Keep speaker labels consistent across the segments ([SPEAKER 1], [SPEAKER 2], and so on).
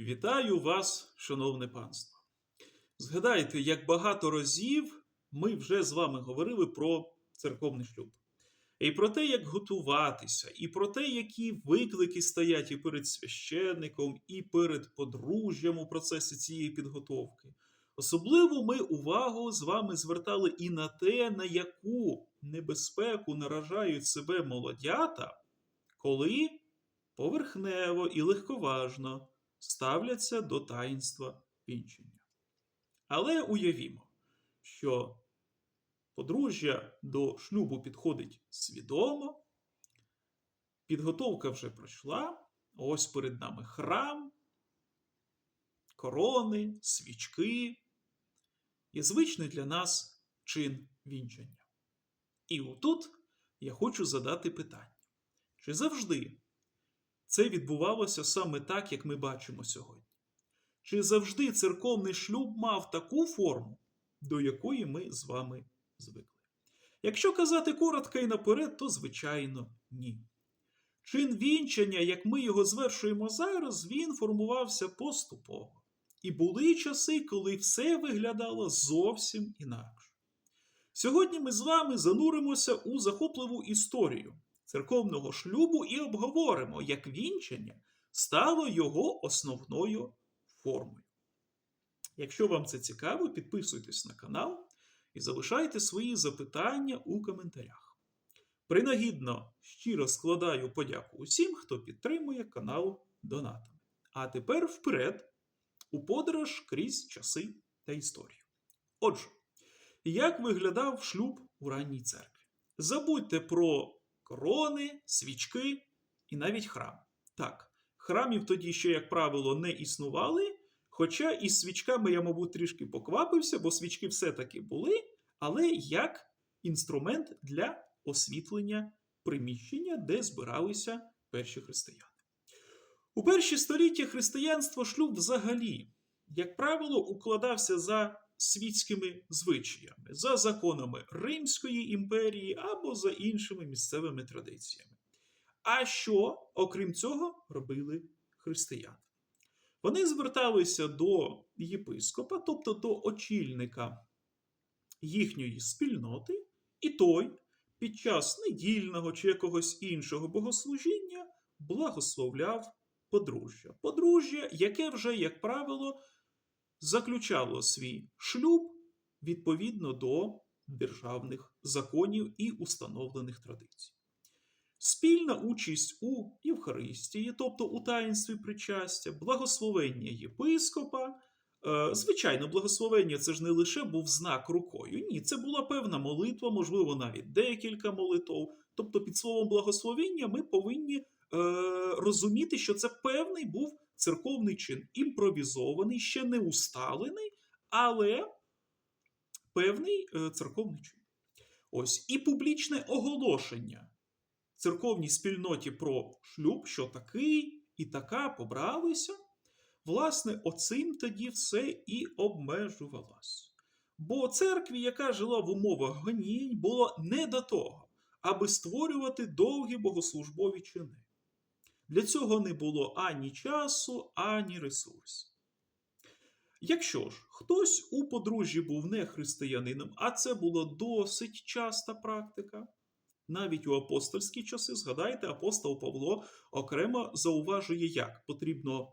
[SPEAKER 1] Вітаю вас, шановне панство. Згадайте, як багато разів ми вже з вами говорили про церковний шлюб. І про те, як готуватися, і про те, які виклики стоять і перед священником, і перед подружжям у процесі цієї підготовки. Особливо ми увагу з вами звертали і на те, на яку небезпеку наражають себе молодята, коли поверхнево і легковажно ставляться до таїнства вінчення. Але уявімо, що подружжя до шлюбу підходить свідомо, підготовка вже пройшла, ось перед нами храм, корони, свічки і звичний для нас чин вінчання. І отут я хочу задати питання: чи завжди це відбувалося саме так, як ми бачимо сьогодні? Чи завжди церковний шлюб мав таку форму, до якої ми з вами звикли? Якщо казати коротко і наперед, то звичайно ні. Чин вінчання, як ми його звершуємо зараз, він формувався поступово. І були часи, коли все виглядало зовсім інакше. Сьогодні ми з вами зануримося у захопливу історію церковного шлюбу і обговоримо, як вінчання стало його основною формою. Якщо вам це цікаво, підписуйтесь на канал і залишайте свої запитання у коментарях. Принагідно щиро складаю подяку усім, хто підтримує канал Донатами. А тепер вперед у подорож крізь часи та історію. Отже, як виглядав шлюб у ранній церкві? Забудьте про корони, свічки і навіть храм. Так, храмів тоді ще, як правило, не існували. Хоча із свічками я, мабуть, трішки поквапився, бо свічки все-таки були, але як інструмент для освітлення приміщення, де збиралися перші християни. У перші століття християнства шлюб взагалі, як правило, укладався за світськими звичаями, за законами Римської імперії або за іншими місцевими традиціями. А що, окрім цього, робили християни? Вони зверталися до єпископа, тобто до очільника їхньої спільноти, і той під час недільного чи якогось іншого богослужіння благословляв подружжя. Подружжя, яке вже, як правило, заключало свій шлюб відповідно до державних законів і установлених традицій. Спільна участь у Євхаристії, тобто у таїнстві причастя, благословення єпископа. Е, Звичайно, благословення це ж не лише був знак рукою. Ні, це була певна молитва, можливо, навіть декілька молитв. Тобто, під словом благословення ми повинні е, розуміти, що це певний був церковний чин, імпровізований, ще не усталений, але певний е, церковний чин. Ось і публічне оголошення церковній спільноті про шлюб, що такий і така побралися. Власне, оцим тоді все і обмежувалось. Бо церкві, яка жила в умовах гонінь, було не до того, аби створювати довгі богослужбові чини. Для цього не було ані часу, ані ресурсів. Якщо ж хтось у подружжі був не християнином, а це була досить часта практика, навіть у апостольські часи, згадайте, апостол Павло окремо зауважує, як потрібно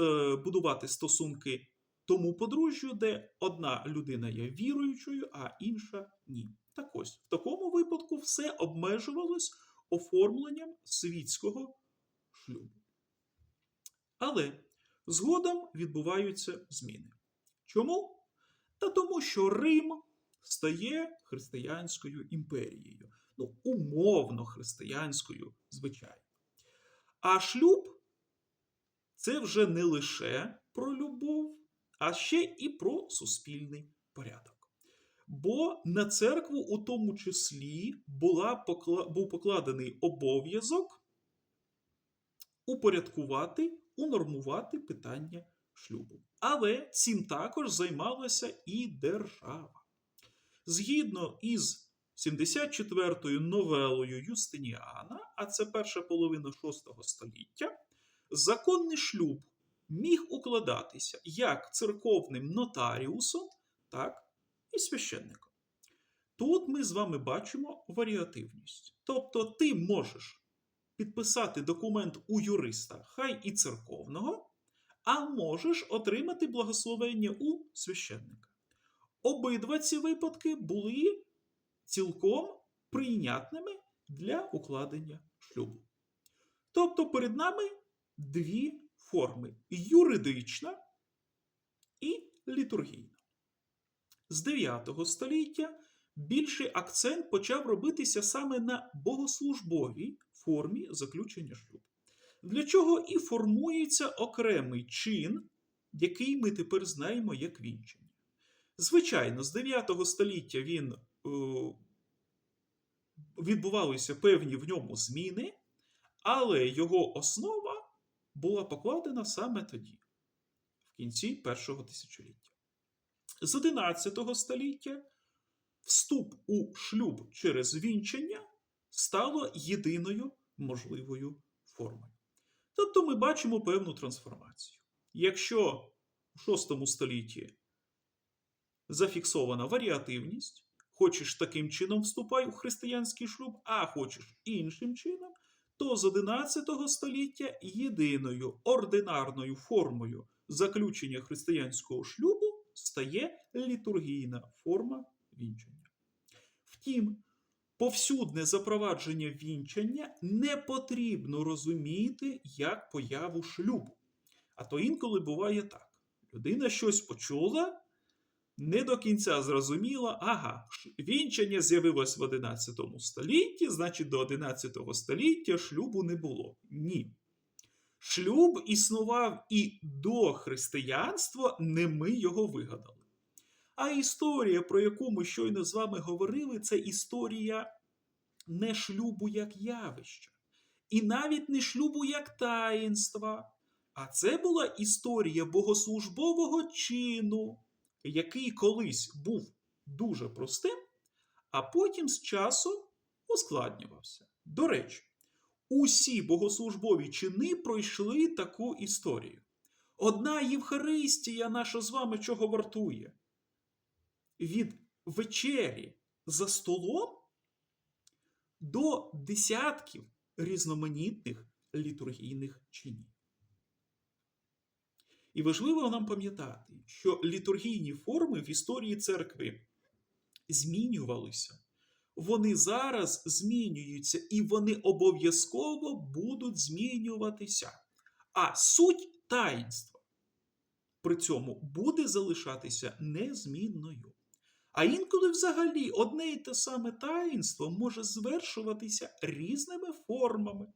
[SPEAKER 1] е, будувати стосунки тому подружжю, де одна людина є віруючою, а інша ні. Так ось, в такому випадку все обмежувалось оформленням світського шлюбу. Але згодом відбуваються зміни. Чому? Та тому, що Рим стає християнською імперією. Ну, умовно християнською, звичайно. А шлюб це вже не лише про любов, а ще і про суспільний порядок. Бо на церкву у тому числі була, був покладений обов'язок упорядкувати, унормувати питання шлюбу. Але цим також займалася і держава. Згідно із 74-ю новелою Юстиніана, а це перша половина VI століття, законний шлюб міг укладатися як церковним нотаріусом, так і священником. Тут ми з вами бачимо варіативність. Тобто ти можеш підписати документ у юриста, хай і церковного, а можеш отримати благословення у священника. Обидва ці випадки були цілком прийнятними для укладення шлюбу. Тобто перед нами дві форми: юридична і літургійна. З 9 століття більший акцент почав робитися саме на богослужбовій формі заключення шлюбу. Для чого і формується окремий чин, який ми тепер знаємо як вінчання. Звичайно, з 9 століття він е, відбувалися певні в ньому зміни, але його основа була покладена саме тоді, в кінці першого тисячоліття. З 11 століття вступ у шлюб через вінчання стало єдиною можливою формою. Тобто ми бачимо певну трансформацію. Якщо в 6 столітті зафіксована варіативність, хочеш таким чином вступай у християнський шлюб, а хочеш іншим чином, то з 11 століття єдиною ординарною формою заключення християнського шлюбу стає літургійна форма вінчання. Втім, повсюдне запровадження вінчання не потрібно розуміти як появу шлюбу. А то інколи буває так: людина щось почула, не до кінця зрозуміла, ага, вінчання з'явилось в 11 столітті, значить, до 11 століття шлюбу не було. Ні. Шлюб існував і до християнства, не ми його вигадали. А історія, про яку ми щойно з вами говорили, це історія не шлюбу як явища, і навіть не шлюбу як таїнства. А це була історія богослужбового чину, який колись був дуже простим, а потім з часом ускладнювався. До речі, усі богослужбові чини пройшли таку історію. Одна Євхаристія наша з вами чого вартує? Від вечері за столом до десятків різноманітних літургійних чинів. І важливо нам пам'ятати, що літургійні форми в історії церкви змінювалися. Вони зараз змінюються і вони обов'язково будуть змінюватися. А суть таїнства при цьому буде залишатися незмінною. А інколи взагалі одне і те саме таїнство може звершуватися різними формами.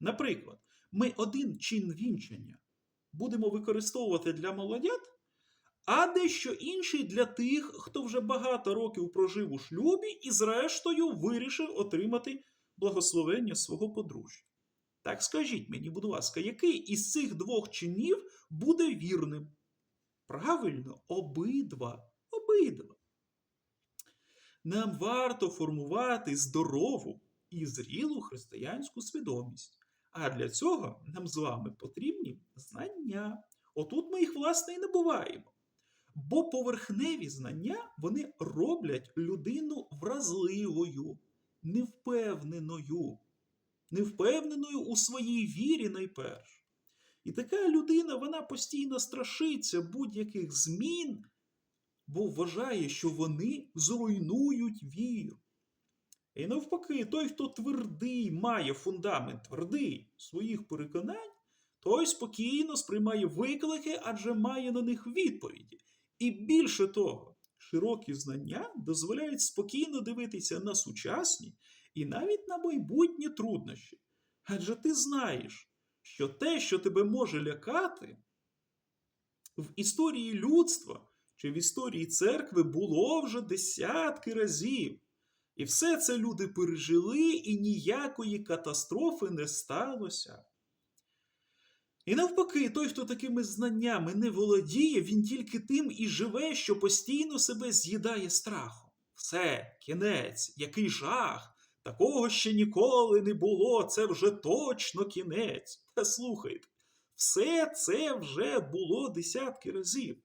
[SPEAKER 1] Наприклад, ми один чин вінчання будемо використовувати для молодят, а дещо інший для тих, хто вже багато років прожив у шлюбі і, зрештою, вирішив отримати благословення свого подружжя. Так скажіть мені, будь ласка, який із цих двох чинів буде вірним? Правильно, обидва. Обидва. Нам варто формувати здорову і зрілу християнську свідомість. А для цього нам з вами потрібні знання. Отут ми їх, власне, і набуваємо. Бо поверхневі знання вони роблять людину вразливою, невпевненою, невпевненою у своїй вірі найперше. І така людина вона постійно страшиться будь-яких змін, бо вважає, що вони зруйнують віру. І навпаки, той, хто твердий, має фундамент твердий своїх переконань, той спокійно сприймає виклики, адже має на них відповіді. І більше того, широкі знання дозволяють спокійно дивитися на сучасні і навіть на майбутні труднощі. Адже ти знаєш, що те, що тебе може лякати, в історії людства чи в історії церкви було вже десятки разів. І все це люди пережили, і ніякої катастрофи не сталося. І навпаки, той, хто такими знаннями не володіє, він тільки тим і живе, що постійно себе з'їдає страхом. Все, кінець, який жах, такого ще ніколи не було, це вже точно кінець. Та слухайте, все це вже було десятки разів.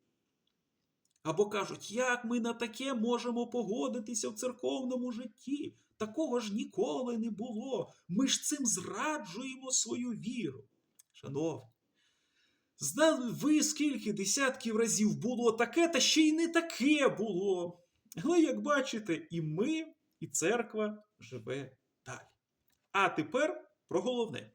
[SPEAKER 1] Або кажуть, як ми на таке можемо погодитися в церковному житті? Такого ж ніколи не було. Ми ж цим зраджуємо свою віру. Шановні, знали ви, скільки десятків разів було таке, та ще й не таке було. Але, як бачите, і ми, і церква живе далі. А тепер про головне.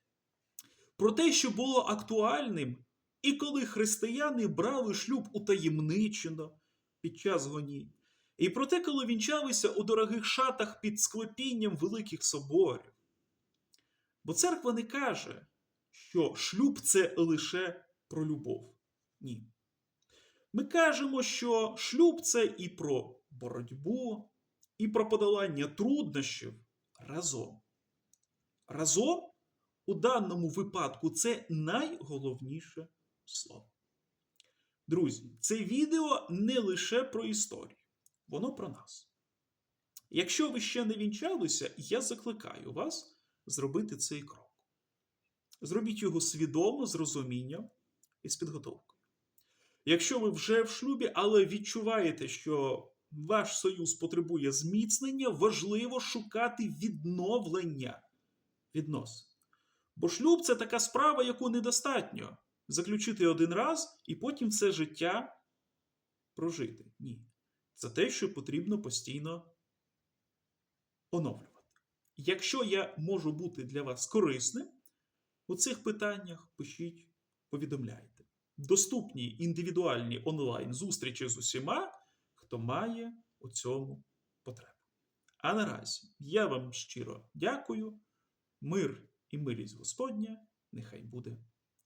[SPEAKER 1] Про те, що було актуальним, і коли християни брали шлюб утаємничено під час гонінь, і про те, коли вінчалися у дорогих шатах під склепінням великих соборів. Бо церква не каже, що шлюб це лише про любов. Ні. Ми кажемо, що шлюб це і про боротьбу, і про подолання труднощів разом. Разом у даному випадку це найголовніше слово. Друзі, це відео не лише про історію, воно про нас. Якщо ви ще не вінчалися, я закликаю вас зробити цей крок. Зробіть його свідомо, з розумінням і з підготовкою. Якщо ви вже в шлюбі, але відчуваєте, що ваш союз потребує зміцнення, важливо шукати відновлення відносин. Бо шлюб це така справа, яку недостатньо заключити один раз і потім все життя прожити. Ні. Це те, що потрібно постійно оновлювати. Якщо я можу бути для вас корисним у цих питаннях, пишіть, повідомляйте. Доступні індивідуальні онлайн зустрічі з усіма, хто має у цьому потребу. А наразі я вам щиро дякую. Мир і милість Господня нехай буде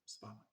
[SPEAKER 1] з вами.